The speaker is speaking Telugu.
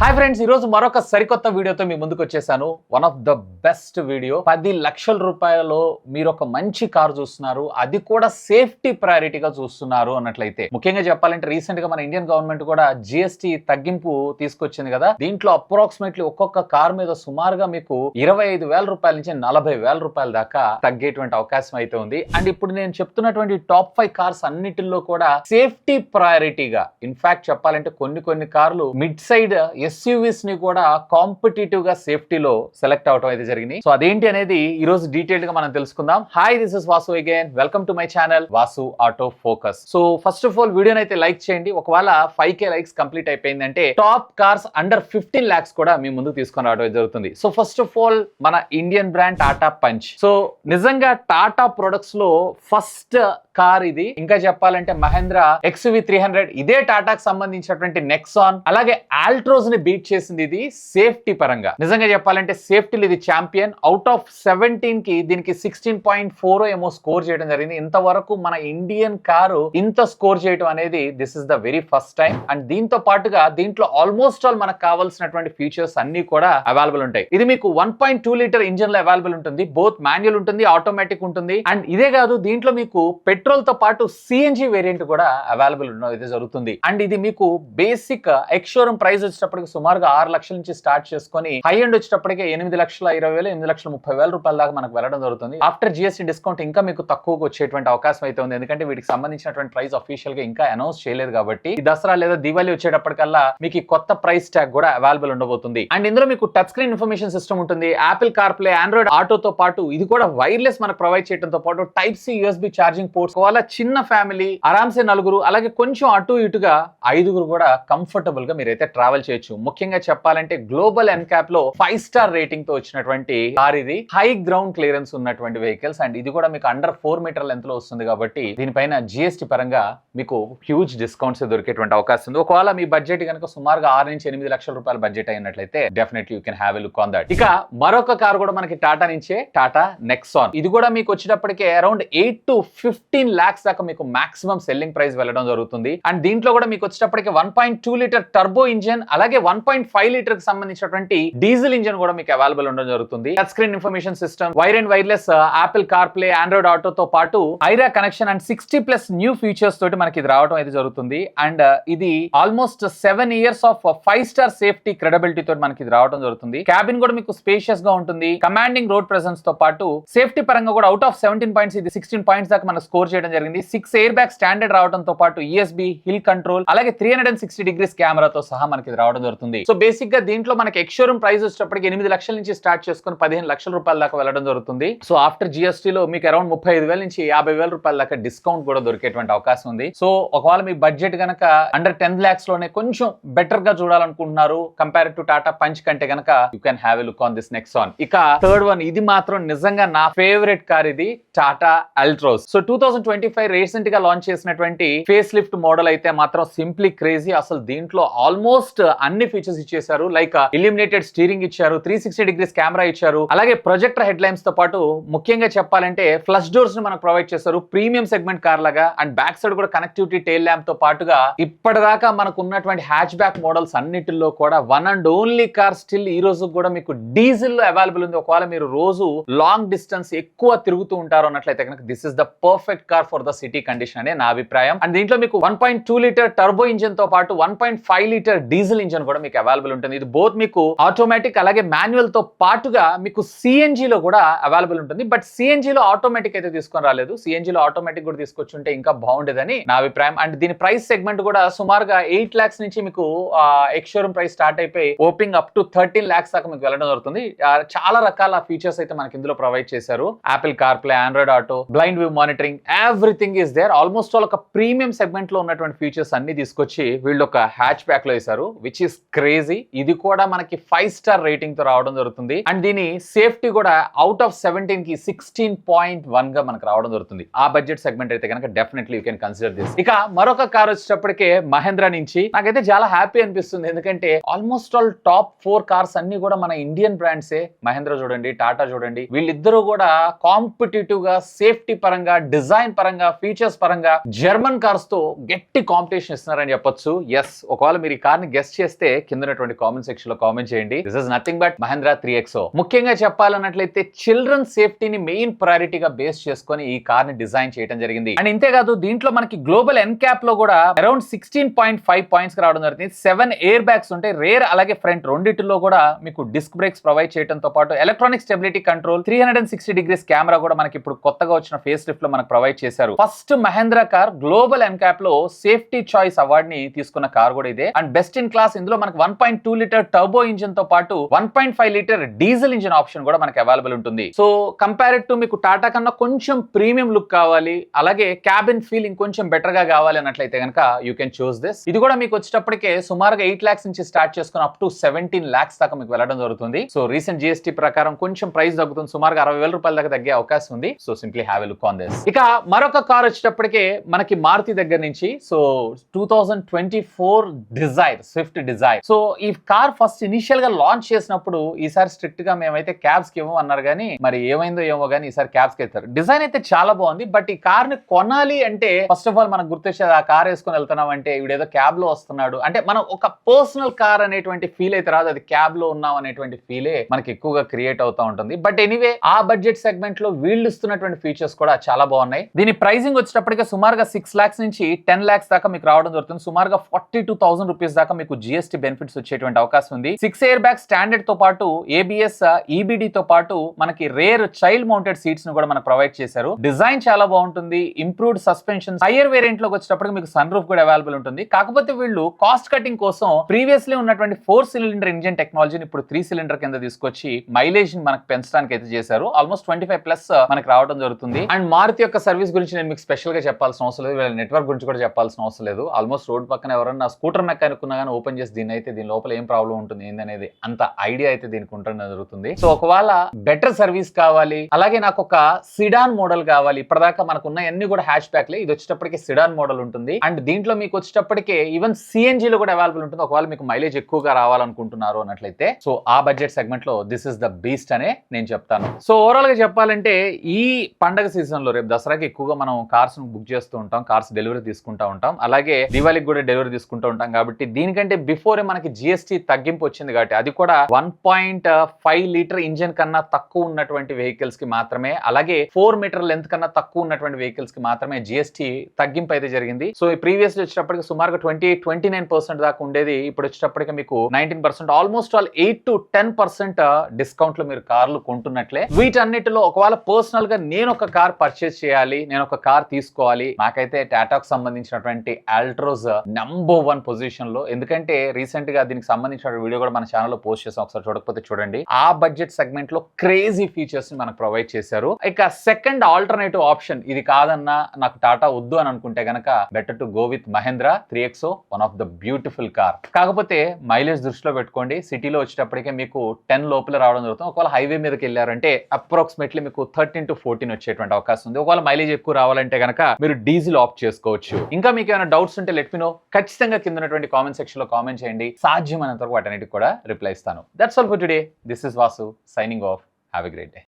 హాయ్ ఫ్రెండ్స్ ఈ రోజు మరొక సరికొత్త వీడియోతో మీ ముందుకు వచ్చేసాను. One of the best video పది లక్షల రూపాయలలో మీరు ఒక మంచి కారు చూస్తున్నారు. అది కూడా సేఫ్టీ ప్రయారిటీగా చూస్తున్నారు అన్నట్లయితే. ముఖ్యంగా చెప్పాలంటే రీసెంట్గా మన ఇండియన్ గవర్నమెంట్ కూడా జిఎస్టీ తగ్గింపు తీసుకొచ్చింది కదా. దీంట్లో అప్రాక్సిమేట్లీ ఒక్కొక్క కార్ మీద సుమారుగా మీకు ఇరవై ఐదు వేల రూపాయల నుంచి నలభై వేల రూపాయల దాకా తగ్గేటువంటి అవకాశం అయితే ఉంది. అండ్ ఇప్పుడు నేను చెప్తున్నటువంటి టాప్ ఫైవ్ కార్స్ అన్నిటిలో కూడా సేఫ్టీ ప్రయారిటీగా ఇన్ఫాక్ట్ చెప్పాలంటే కొన్ని కొన్ని కార్లు మిడ్ సైడ్ ఎస్యూవీస్ని కూడా కాంపిటేటివ్గా సేఫ్టీలో సెలెక్ట్ అవడం అయితే జరిగింది. సో అదేంటి అనేది ఈ రోజు గా మనం తెలుసుకుందాం. Hi this is Vasu again welcome to my channel Vasu auto focus so first of all వీడియోని అయితే లైక్ చేయండి. ఒకవేళ ఫైవ్ కే లైక్స్ కంప్లీట్ అయిపోయిందంటే top cars under fifteen lakhs కూడా మీ ముందుకు తీసుకొని రావడం జరుగుతుంది. సో ఫస్ట్ ఆఫ్ ఆల్ మన Indian brand Tata Punch so నిజంగా టాటా ప్రొడక్ట్స్లో ఫస్ట్ కార్ ఇది. ఇంకా చెప్పాలంటే మహేంద్ర ఎక్స్వి త్రీ హండ్రెడ్ ఇదే టాటాకి సంబంధించినటువంటి నెక్సాన్ అలాగే ఆల్ట్రోస్ని బీట్ చేసింది ఇది సేఫ్టీ పరంగా. నిజంగా చెప్పాలంటే సేఫ్టీలు ఇది ఛాంపియన్. అవుట్ ఆఫ్ సెవెంటీన్కి దీనికి సిక్స్టీన్ పాయింట్ ఫోర్ ఏమో స్కోర్ చేయడం జరిగింది. ఇంతవరకు మన ఇండియన్ కారు ఇంత స్కోర్ చేయడం అనేది this is the very first time and దీంతో పాటుగా దీంట్లో ఆల్మోస్ట్ ఆల్ మనకు కావాల్సినటువంటి ఫీచర్స్ అన్ని కూడా అవైలబుల్ ఉంటాయి. ఇది మీకు వన్ పాయింట్ టూ లీటర్ ఇంజిన్లో అవైలబుల్ ఉంటుంది. బోత్ మాన్యువల్ ఉంటుంది ఆటోమేటిక్ ఉంటుంది. అండ్ ఇదే కాదు దీంట్లో మీకు పెట్రోల్తో పాటు సిఎన్జి వేరియంట్ కూడా అవైలబుల్ ఉండడం అయితే జరుగుతుంది. అండ్ ఇది మీకు బేసిక్ ఎక్స్షోరూమ్ ప్రైస్ వచ్చేటప్పటికి సుమారుగా ఆరు లక్షల నుంచి స్టార్ట్ చేసుకొని హై ఎండ్ వచ్చేటప్పటికే ఎనిమిది లక్షల ఇరవై వేలు ఎనిమిది లక్షల ముప్పై వేల రూపాయల దాకా మనకు వెళ్ళడం జరుగుతుంది. ఆఫ్టర్ జిఎస్టీ డిస్కౌంట్ ఇంకా మీకు తక్కువకు వచ్చేటువంటి అవకాశం అయితే ఉంది. ఎందుకంటే వీటికి సంబంధించినటువంటి ప్రైస్ అఫీషియల్గా ఇంకా అనౌన్స్ చేయలేదు కాబట్టి దసరా లేదా దివాళీ వచ్చేటప్పటికల్లా మీకు ఈ కొత్త ప్రైస్ ట్యాగ్ కూడా అవైలబుల్ ఉండబోతుంది. అండ్ ఇందులో మీకు టచ్ స్క్రీన్ ఇన్ఫర్మేషన్ సిస్టమ్ ఉంటుంది. యాపిల్ కార్ ప్లే ఆండ్రాయిడ్ ఆటోతో పాటు ఇది కూడా వైర్లెస్ మనకు ప్రొవైడ్ చేయడంతో పాటు type C USB charging ports వాళ్ళ చిన్న ఫ్యామిలీ ఆరామ్సే నలుగురు అలాగే కొంచెం అటు ఇటుగా ఐదుగురు కూడా కంఫర్టబుల్గా మీరైతే ట్రావెల్ చేయొచ్చు. ముఖ్యంగా చెప్పాలంటే గ్లోబల్ ఎన్కాప్లో ఫైవ్ స్టార్ రేటింగ్తో వచ్చినటువంటి కార్ ఇది హై గ్రౌండ్ క్లియరెన్స్ ఉన్నటువంటి వెహికల్స్. అండ్ ఇది కూడా మీకు అండర్ ఫోర్ మీటర్ లెంత్లో వస్తుంది కాబట్టి దీనిపైన జిఎస్టీ పరంగా మీకు హ్యూజ్ డిస్కౌంట్స్ దొరికేటువంటి అవకాశం ఉంది. ఒకవేళ మీ బడ్జెట్ కనుక సుమారుగా ఆరు నుంచి ఎనిమిది లక్షల రూపాయల బడ్జెట్ అయినట్లయితే definitely you can have a look on that ఇక మరొక కార్ కూడా మనకి టాటా నుంచే టాటా నెక్సాన్ ఇది కూడా మీకు వచ్చేటప్పటికే around eight to fifteen lakhs దాకా మీకు మాక్సిమం సెల్లింగ్ ప్రైస్ వెళ్ళడం జరుగుతుంది. అండ్ దీంట్లో కూడా మీకు వచ్చేటప్పటికి one point two litre turbo engine అలాగే వన్ పాయింట్ ఫైవ్ లీటర్కి సంబంధించినటువంటి డీజిల్ ఇంజిన్ కూడా మీకు అవైలబుల్ ఉండడం జరుగుతుంది. Touch screen information system wire and wireless Apple car play Android auto తో పాటు iRA connection and sixty plus new features తోటి మనకి ఇది రావడం అయితే జరుగుతుంది. అండ్ uh, ఇది almost seven years of five star safety credibility తోటి మనకి ఇది రావడం జరుగుతుంది. క్యాబిన్ కూడా మీకు స్పేషియస్గా ఉంటుంది. కమాండింగ్ రోడ్ ప్రెసెన్స్తో పాటు సేఫ్టీ పరంగా కూడా అవుట్ ఆఫ్ సెవెంటీన్ పాయింట్స్ ఇది సిక్స్టీన్ పాయింట్స్ దాకా మనం స్కోర్ చేయడం జరిగింది. సిక్స్ ఎయిర్ బ్యాగ్ స్టాండర్డ్ రావడంతో పాటు ఈఎస్బి హిల్ కంట్రోల్ అలాగే three hundred and sixty degrees కెమెరాతో సహా మనకి ఇది రావడం జరుగుతుంది. సో బేసిక్గా దీంట్లో మనకి ఎక్స్షోరూమ్ ప్రైస్ వచ్చేటప్పటికి ఎనిమిది లక్షల నుంచి స్టార్ట్ చేసుకుని పదిహేను లక్షల రూపాయల దాకా వెళ్ళడం జరుగుతుంది. సో ఆఫ్టర్ జిఎస్టీలో మీకు అరౌండ్ ముప్పై ఐదు వేల నుంచి యాభై వేల రూపాయల దాకా డిస్కౌంట్ కూడా దొరికేటువంటి అవకాశం ఉంది. సో ఒకవేళ మీ బడ్జెట్ గనక అండర్ టెన్ లాక్స్లోనే కొంచెం బెటర్గా చూడాలనుకుంటున్నారు కంపేర్ టు టాటా పంచ్ కంటే గనక you can have a look on this next on ఇక థర్డ్ వన్ ఇది మాత్రం నిజంగా నా ఫేవరెట్ కార్ ఇది Tata Altroz so two thousand twenty five రీసెంట్గా లాంచ్ చేసినటువంటి ఫేస్ లిఫ్ట్ మోడల్ అయితే మాత్రం సింప్లీ క్రేజీ అసలు దీంట్లో ఆల్మోస్ట్ అన్ని ఫీచర్స్ ఇచ్చేసారు లైక్ ఇలిమినేటెడ్ స్టీరింగ్ ఇచ్చారు త్రీ సిక్స్టీ డిగ్రీస్ కెమెరా ఇచ్చారు. అలాగే ప్రొజెక్టర్ హెడ్ లైన్స్తో పాటు ముఖ్యంగా చెప్పాలంటే ఫ్లష్ డోర్స్ని మనకు ప్రొవైడ్ చేస్తారు ప్రీమియం సెగ్మెంట్ కార్ లాగా అండ్ బ్యాక్ సైడ్ కూడా కనెక్టివిటీ టైల్ ల్యాంప్తో పాటుగా ఇప్పటిదాకా మనకు ఉన్నటువంటి హ్యాచ్ బ్యాక్ మోడల్స్ అన్నిటిలో కూడా one and only car still ఈ రోజు కూడా మీకు డీజిల్లో అవైలబుల్ ఉంది. ఒకవేళ మీరు రోజు లాంగ్ డిస్టెన్స్ ఎక్కువ తిరుగుతూ ఉంటారు అన్నట్లయితే కనుక this is the perfect car for the city condition అనే నా అభిప్రాయం. అండ్ దీంట్లో మీకు one point two litre turbo ఇంజిన్తో పాటు one point five litre diesel engine కూడా మీకు అవైలబుల్ ఉంటుంది. ఇది బోత్ మీకు ఆటోమేటిక్ అలాగే మాన్యువల్తో పాటుగా మీకు సిఎన్జి లో కూడా అవైలబుల్ ఉంటుంది. బట్ సిఎన్జి లో ఆటోమేటిక్ అయితే తీసుకొని రాలేదు. సిఎన్జి లో ఆటోమేటిక్ కూడా తీసుకొచ్చుంటే ఇంకా బాగుండేదని నా అభిప్రాయం. అండ్ దీని ప్రైస్ సెగ్మెంట్ కూడా సుమారుగా ఎయిట్ లాక్స్ నుంచి మీకు ఎక్స్షోరూమ్ ప్రైస్ స్టార్ట్ అయిపోయి ఓపింగ్ అప్ టు థర్టీన్ లాక్స్ దాకా మీకు వెళ్ళడం జరుగుతుంది. చాలా రకాల ఫీచర్స్ అయితే మనకి ఇందులో ప్రొవైడ్ చేశారు. Apple car play Android auto blind view monitoring everything is there almost all ఒక ప్రీమియం సెగ్మెంట్లో ఉన్నటువంటి ఫీచర్స్ అన్ని తీసుకొచ్చి వీళ్ళు ఒక హ్యాచ్ బ్యాక్లో వేశారు విచ్ క్రేజీ ఇది కూడా మనకి ఫైవ్ స్టార్ రేటింగ్తో రావడం జరుగుతుంది. అండ్ దీని సేఫ్టీ కూడా అవుట్ ఆఫ్ సెవెంటీన్కి సిక్స్టీన్ పాయింట్ వన్గా మనకు రావడం జరుగుతుంది. ఆ బడ్జెట్ సెగ్మెంట్ అయితే కనుక definitely you can consider this ఇక మరొక కార్ వచ్చేటప్పటికే మహేంద్ర నుంచి నాకైతే చాలా హ్యాపీ అనిపిస్తుంది. ఎందుకంటే almost all top four cars అన్ని కూడా మన ఇండియన్ బ్రాండ్సే మహేంద్ర చూడండి టాటా చూడండి. వీళ్ళిద్దరూ కూడా కాంపిటేటివ్గా సేఫ్టీ పరంగా డిజైన్ పరంగా ఫీచర్స్ పరంగా జర్మన్ కార్స్తో గట్టి కాంపిటీషన్ ఇస్తున్నారని చెప్పొచ్చు. ఎస్ ఒకవేళ మీరు ఈ కార్ని గెస్ట్ చేస్తే నచ్చితే కిందనటువంటి కామెంట్ సెక్షన్లో కామెంట్ చేయండి. This is nothing but Mahindra three XO ముఖ్యంగా చెప్పాలన్నట్లయితే చిల్డ్రన్ సేఫ్టీని మెయిన్ ప్రయారిటీగా బేస్ చేసుకొని ఈ కార్ని డిజైన్ చేయడం జరిగింది. అండ్ ఇంతేకాదు దీంట్లో మనకి గ్లోబల్ ఎన్క్యాప్లో కూడా around sixteen point five points రావడం జరుగుతుంది సెవెన్ ఎయిర్ బ్యాగ్స్ ఉంటాయి. రేర్ అలాగే ఫ్రంట్ రెండింటిలో కూడా మీకు డిస్క్ బ్రేక్స్ ప్రొవైడ్ చేయడంతో పాటు electronic stability control three hundred and sixty degrees camera కూడా మనకి ఇప్పుడు కొత్తగా వచ్చిన ఫేస్ లిఫ్ట్లో మనకు ప్రొవైడ్ చేశారు. ఫస్ట్ మహేంద్ర కార్ గ్లోబల్ ఎన్క్యాప్లో సేఫ్టీ చాయిస్ అవార్డ్ని తీసుకున్న కార్ కూడా ఇదే. అండ్ బెస్ట్ ఇన్ క్లాస్ ఇందులో మనకి one point two litre turbo ఇంజిన్తో పాటు one point five litre diesel engine option కూడా మనకి అవైలబుల్ ఉంటుంది. సో కంపేర్డ్ టు మీకు టాటా కన్నా కొంచెం ప్రీమియం లుక్ కావాలి అలాగే క్యాబిన్ ఫీలింగ్ కొంచెం బెటర్గా కావాలి అన్నట్లయితే కనుక యూ కెన్ చూస్ దిస్ ఇది కూడా మీకు వచ్చేటప్పటికే సుమారుగా ఎయిట్ లాక్స్ నుంచి స్టార్ట్ చేసుకుని అప్ టు సెవెంటీన్ లాక్స్ దాకా మీకు వెళ్ళడం జరుగుతుంది. సో రీసెంట్ జిఎస్టీ ప్రకారం కొంచెం ప్రైస్ తగ్గుతుంది సుమారుగా అరవై వేల రూపాయల దాకా తగ్గే అవకాశం ఉంది. So simply have a look on this ఇక మరొక కార్ వచ్చేటప్పటికే మనకి మారుతి దగ్గర నుంచి so two thousand twenty four Dzire Swift Dzire so ఈ కార్ ఫస్ట్ ఇనిషియల్గా లాంచ్ చేసినప్పుడు ఈసారి స్ట్రిక్ట్గా మేమైతే క్యాబ్స్కి ఇవ్వం అన్నారు కానీ మరి ఏమైందో ఏమో కానీ ఈసారి క్యాబ్స్కి ఇస్తారు డిజైన్ అయితే చాలా బాగుంది బట్ ఈ కార్ని కొనాలి అంటే ఫస్ట్ ఆఫ్ ఆల్ మనకు గుర్తొచ్చేది ఆ కార్ వేసుకొని వెళ్తున్నాం అంటే ఇవిడేదో క్యాబ్లో వస్తున్నాడు. అంటే మనం ఒక పర్సనల్ కార్ అనేటువంటి ఫీల్ అయితే రాదు అది క్యాబ్లో ఉన్నాం అనేటువంటి ఫీలే మనకి ఎక్కువగా క్రియేట్ అవుతా ఉంటుంది. బట్ ఎనీవే ఆ బడ్జెట్ సెగ్మెంట్లో వీళ్ళు ఇస్తున్నటువంటి ఫీచర్స్ కూడా చాలా బాగున్నాయి. దీని ప్రైసింగ్ వచ్చేటప్పటికి సుమారుగా సిక్స్ లాక్స్ నుంచి టెన్ లాక్స్ దాకా మీకు రావడం జరుగుతుంది. సుమారుగా ఫార్టీ టూ థౌసండ్ రూపీస్ దాకా మీకు జిఎస్టీ బెనిఫిట్స్ వచ్చేటువంటి అవకాశం ఉంది. సిక్స్ ఇయర్ బ్యాగ్ స్టాండర్డ్తో పాటు ఏబిఎస్ ఈబిడి uh, తో పాటు మనకి రేర్ చైల్డ్ మౌంటెడ్ సీట్స్ను కూడా మనకు ప్రొవైడ్ చేశారు. డిజైన్ చాలా బాగుంటుంది. ఇంప్రూవ్డ్ సస్పెన్షన్ హైయర్ వేరియంట్లోకి వచ్చేటప్పటికి మీకు సన్ రూఫ్ కూడా అవైలబుల్ ఉంటుంది. కాకపోతే వీళ్ళు కాస్ట్ కటింగ్ కోసం ప్రీవియస్లీ ఉన్నటువంటి ఫోర్ సిలిండర్ ఇంజిన్ టెక్నాలజీని ఇప్పుడు త్రీ సిలిండర్ కింద తీసుకొచ్చి మైలేజ్ మనకు పెంచడానికి అయితే చేశారు. ఆల్మోస్ట్ ట్వంటీ ఫైవ్ ప్లస్ మనకి రావడం జరుగుతుంది. అండ్ మారుతి యొక్క సర్వీస్ గురించి నేను మీకు స్పెషల్గా చెప్పాల్సిన అవసరం లేదు. వీళ్ళ నెట్వర్క్ గురించి కూడా చెప్పాల్సిన అవసరం లేదు. ఆల్మోస్ట్ రోడ్ పక్కన ఎవరన్నా స్కూటర్ మెకానిక్ ఉన్నా కానీ ఓపెన్ చేసి దీని అయితే దీని లోపల ఏం ప్రాబ్లం ఉంటుంది ఏందనేది అంత ఐడియా అయితే దీనికి ఉండడం జరుగుతుంది. సో ఒకవేళ బెటర్ సర్వీస్ కావాలి అలాగే నాకు ఒక సిడాన్ మోడల్ కావాలి ఇప్పటిదాకా మనకు ఉన్న అన్ని కూడా హ్యాష్ బ్యాక్లే ఇది వచ్చేటప్పటికి సిడాన్ మోడల్ ఉంటుంది. అండ్ దీంట్లో మీకు వచ్చేటప్పటికే ఈవెన్ సిఎన్జి లో కూడా అవైలబుల్ ఉంటుంది. ఒకవేళ మీకు మైలేజ్ ఎక్కువగా రావాలనుకుంటున్నారు అన్నట్లయితే సో ఆ బడ్జెట్ సెగ్మెంట్లో దిస్ ఇస్ ద బీస్ట్ అనే నేను చెప్తాను. సో ఓవరాల్గా చెప్పాలంటే ఈ పండగ సీజన్లో రేపు దసరాకి ఎక్కువగా మనం కార్స్ బుక్ చేస్తూ ఉంటాం కార్స్ డెలివరీ తీసుకుంటా ఉంటాం. అలాగే దివాళికి కూడా డెలివరీ తీసుకుంటూ ఉంటాం. కాబట్టి దీనికంటే బిఫోర్ మనకి జిఎస్టీ తగ్గింపు వచ్చింది కాబట్టి అది కూడా one point five litre engine కన్నా తక్కువ ఉన్నటువంటి వెహికల్స్కి మాత్రమే అలాగే ఫోర్ మీటర్ లెంత్ కన్నా తక్కువ ఉన్నటువంటి వెహికల్స్కి మాత్రమే జిఎస్టీ తగ్గింపు అయితే జరిగింది. సో ఈ ప్రీవియస్ వచ్చేటప్పటికి సుమారుగా ట్వంటీ ట్వంటీ నైన్ పర్సెంట్ దాకా ఉండేది. ఇప్పుడు వచ్చేటప్పటికి మీకు nineteen percent almost all eight to ten percent డిస్కౌంట్లో మీరు కార్లు కొంటున్నట్లే. వీటన్నిటిలో ఒకవేళ పర్సనల్గా నేను ఒక కార్ పర్చేస్ చేయాలి నేను ఒక కార్ తీసుకోవాలి నాకైతే టాటాకు సంబంధించినటువంటి ఆల్ట్రోజ్ నంబర్ వన్ పొజిషన్లో. ఎందుకంటే రీసెంట్గా దీనికి సంబంధించిన వీడియో కూడా మన ఛానల్లో పోస్ట్ చేసాం. ఒకసారి చూడకపోతే చూడండి. ఆ బడ్జెట్ సెగ్మెంట్లో క్రేజీ ఫీచర్స్ని మనకు ప్రొవైడ్ చేశారు. ఇక సెకండ్ ఆల్టర్నేటివ్ ఆప్షన్ ఇది కాదన్నా నాకు టాటా వద్దు అని అనుకుంటే గనక better to go with Mahindra three XO one of the beautiful car కాకపోతే మైలేజ్ దృష్టిలో పెట్టుకోండి. సిటీలో వచ్చేటప్పటికే మీకు టెన్ లోపల రావడం జరుగుతుంది. ఒకవేళ హైవే మీదకి వెళ్ళారంటే అప్రాక్సిమేట్లీ మీకు థర్టీన్ టు ఫోర్టీన్ వచ్చేటువంటి అవకాశం ఉంది. ఒకవేళ మైలేజ్ ఎక్కువ రావాలంటే గనక మీరు డీజిల్ ఆప్ట్ చేసుకోవచ్చు. ఇంకా మీకు ఏమైనా డౌట్స్ ఉంటే లెట్ మీ నో ఖచ్చితంగా కింద ఉన్నటువంటి కామెంట్ సెక్షన్లో కామెంట్ చేయండి. సాధ్యమైనంత వరకు వాటన్నిటికి కూడా రిప్లై ఇస్తాను. That's all for today this is Vasu signing off have a great day